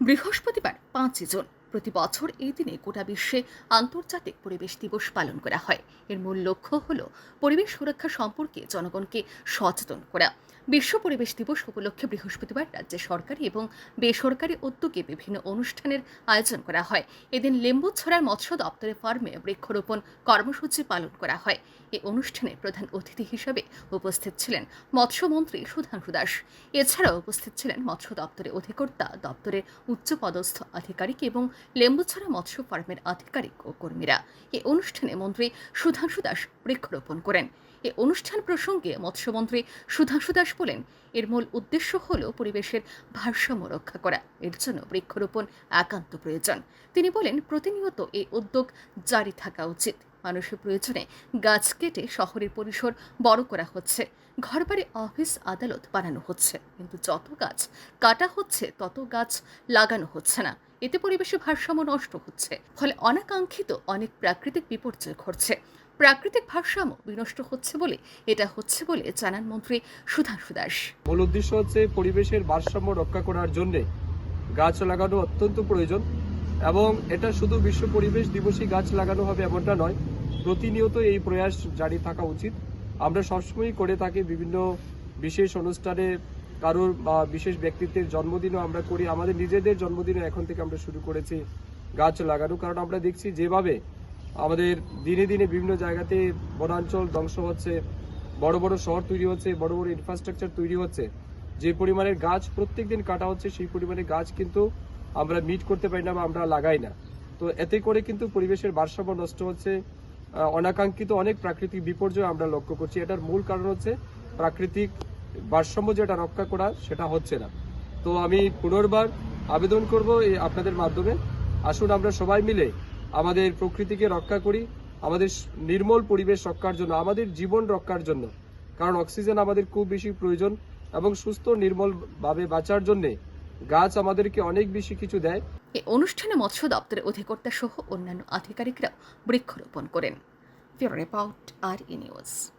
বৃহস্পতিবার পাঁচই জুন, প্রতি বছর এই দিনে গোটা বিশ্বে আন্তর্জাতিক পরিবেশ দিবস পালন করা হয়। এর মূল লক্ষ্য হল পরিবেশ সুরক্ষা সম্পর্কে জনগণকে সচেতন করা। বিশ্ব পরিবেশ দিবস উপলক্ষে বৃহস্পতিবার রাজ্যের সরকারি এবং বেসরকারি উদ্যোগে বিভিন্ন অনুষ্ঠানের আয়োজন করা হয়। এদিন লেম্বুছড়ার মৎস্য দপ্তরের ফার্মে বৃক্ষরোপণ কর্মসূচি পালন করা হয়। এই অনুষ্ঠানে প্রধান অতিথি হিসেবে উপস্থিত ছিলেন মৎস্যমন্ত্রী সুধাংশু দাস। এছাড়াও উপস্থিত ছিলেন মৎস্য দপ্তরের অধিকর্তা, দপ্তরের উচ্চপদস্থ আধিকারিক এবং লেম্বুছড়া মৎস্য ফার্মের আধিকারিক ও কর্মীরা। এই অনুষ্ঠানে মন্ত্রী সুধাংশু দাস বৃক্ষরোপণ করেন। এই অনুষ্ঠান প্রসঙ্গে মৎস্যমন্ত্রী সুধাংশু দাস বলেন, এর মূল উদ্দেশ্য হল পরিবেশের ভারসাম্য রক্ষা করা। এর জন্য বৃক্ষরোপণ একান্ত প্রয়োজন। তিনি বলেন, প্রতিনিয়ত এই উদ্যোগ জারি থাকা উচিত। মানুষের প্রয়োজনে গাছ কেটে শহরের পরিসর বড় করা হচ্ছে। ঘরবাড়ি, অফিস, আদালত বানানো হচ্ছে। কিন্তু যত গাছ কাটা হচ্ছে, তত গাছ লাগানো হচ্ছে না। এতে পরিবেশে ভারসাম্য নষ্ট হচ্ছে। ফলে অনাকাঙ্ক্ষিত অনেক প্রাকৃতিক বিপর্যয় ঘটছে। প্রাকৃতিক ভারসাম্য বিনষ্ট হচ্ছে বলে, এটা হচ্ছে বলে জানান মন্ত্রী সুধাংশু দাস। মূল উদ্দেশ্য হচ্ছে পরিবেশের ভারসাম্য রক্ষা করার জন্য গাছ লাগানো অত্যন্ত প্রয়োজন এবং এটা শুধু বিশ্ব পরিবেশ দিবসই গাছ লাগানো হবে এমনটা নয়, প্রতিনিয়ত এই প্রয়াস জারি থাকা উচিত। আমরা সবসময়ই করে থাকি বিভিন্ন বিশেষ অনুষ্ঠানে কারোর বা বিশেষ ব্যক্তিত্বের জন্মদিনও আমরা করি। আমাদের নিজেদের জন্মদিনও এখন থেকে আমরা শুরু করেছি গাছ লাগানো। কারণ আমরা দেখছি যেভাবে আমাদের দিনে দিনে বিভিন্ন জায়গাতে বনাঞ্চল ধ্বংস হচ্ছে, বড় বড় শহর তৈরি হচ্ছে, বড় বড় ইনফ্রাস্ট্রাকচার তৈরি হচ্ছে। যে পরিমাণের গাছ প্রত্যেকদিন কাটা হচ্ছে, সেই পরিমাণে গাছ কিন্তু আমরা মিট করতে পারি না বা আমরা লাগাই না। তো এতে করে কিন্তু পরিবেশের ভারসাম্য নষ্ট হচ্ছে। অনাকাঙ্ক্ষিত অনেক প্রাকৃতিক বিপর্যয় আমরা লক্ষ্য করছি। এটার মূল কারণ হচ্ছে প্রাকৃতিক ভারসাম্য যেটা রক্ষা করা, সেটা হচ্ছে না। তো আমি পুনর্বার আবেদন করব আপনাদের মাধ্যমে। আসুন আমরা সবাই মিলে আমাদের প্রকৃতিকে রক্ষা করি, আমাদের নির্মল পরিবেশ রক্ষার জন্য, আমাদের জীবন রক্ষার জন্য। কারণ অক্সিজেন আমাদের খুব বেশি প্রয়োজন এবং সুস্থ, নির্মলভাবে বাঁচার জন্য গাছ আমাদেরকে অনেক বেশি কিছু দেয়। এই অনুষ্ঠানে মৎস্য দপ্তরের অধিকর্তা সহ অন্যান্য আধিকারিকরা বৃক্ষরোপণ করেন। Report R E news.